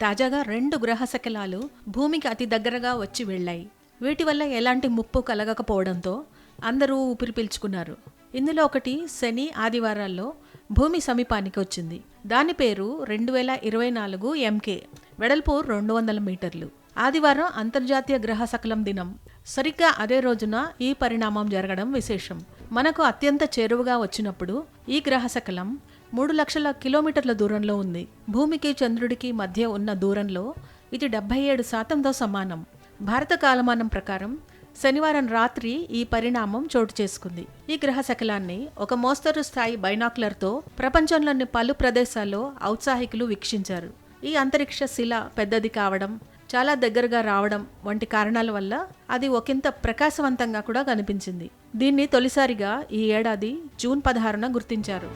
తాజాగా రెండు గ్రహ శకలాలు భూమికి అతి దగ్గరగా వచ్చి వెళ్ళాయి. వీటి వల్ల ఎలాంటి ముప్పు కలగకపోవడంతో అందరూ ఊపిరి పీల్చుకున్నారు. ఇందులో ఒకటి శని ఆదివారాల్లో భూమి సమీపానికి వచ్చింది. దాని పేరు రెండు వేల ఇరవై నాలుగు ఎంకే వెడల్పు రెండు వందల మీటర్లు. ఆదివారం అంతర్జాతీయ గ్రహ సకలం దినం. సరిగ్గా అదే రోజున ఈ పరిణామం జరగడం విశేషం. మనకు అత్యంత చేరువగా వచ్చినప్పుడు ఈ గ్రహ శకలం మూడు లక్షల కిలోమీటర్ల దూరంలో ఉంది. భూమికి చంద్రుడికి మధ్య ఉన్న దూరంలో ఇది డెబ్బై ఏడు శాతంతో సమానం. భారత కాలమానం ప్రకారం శనివారం రాత్రి ఈ పరిణామం చోటు చేసుకుంది. ఈ గ్రహ శకలాన్ని ఒక మోస్తరు స్థాయి బైనాక్లర్తో ప్రపంచంలోని పలు ప్రదేశాల్లో ఔత్సాహికులు వీక్షించారు. ఈ అంతరిక్ష శిల పెద్దది కావడం చాలా దగ్గరగా రావడం వంటి కారణాల వల్ల అది ఒకంత ప్రకాశవంతంగా కూడా కనిపించింది. దీన్ని తొలిసారిగా ఈ ఏడాది జూన్ పదహారున గుర్తించారు.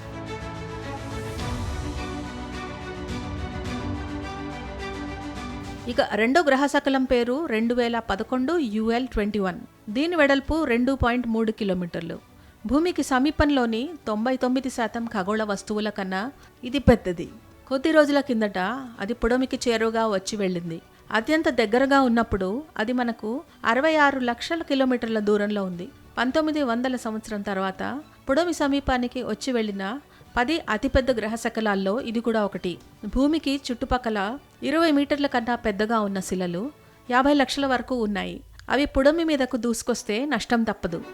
ఇక రెండో గ్రహ శకలం పేరు రెండు వేల పదకొండు యుఎల్ ట్వంటీ వన్. దీని వెడల్పు రెండు పాయింట్ మూడు కిలోమీటర్లు. భూమికి సమీపంలోని తొంభై తొమ్మిది శాతం ఖగోళ వస్తువుల కన్నా ఇది పెద్దది. కొద్ది రోజుల కిందట అది పొడమికి చేరువగా వచ్చి వెళ్ళింది. అత్యంత దగ్గరగా ఉన్నప్పుడు అది మనకు అరవై ఆరు లక్షల కిలోమీటర్ల దూరంలో ఉంది. పంతొమ్మిది వందల సంవత్సరం తర్వాత పొడమి సమీపానికి వచ్చి వెళ్ళిన పది అతిపెద్ద గ్రహ శకలాల్లో ఇది కూడా ఒకటి. భూమికి చుట్టుపక్కల ఇరవై మీటర్ల కన్నా పెద్దగా ఉన్న శిలలు యాభై లక్షల వరకు ఉన్నాయి. అవి పుడమి మీదకు దూసుకొస్తే నష్టం తప్పదు.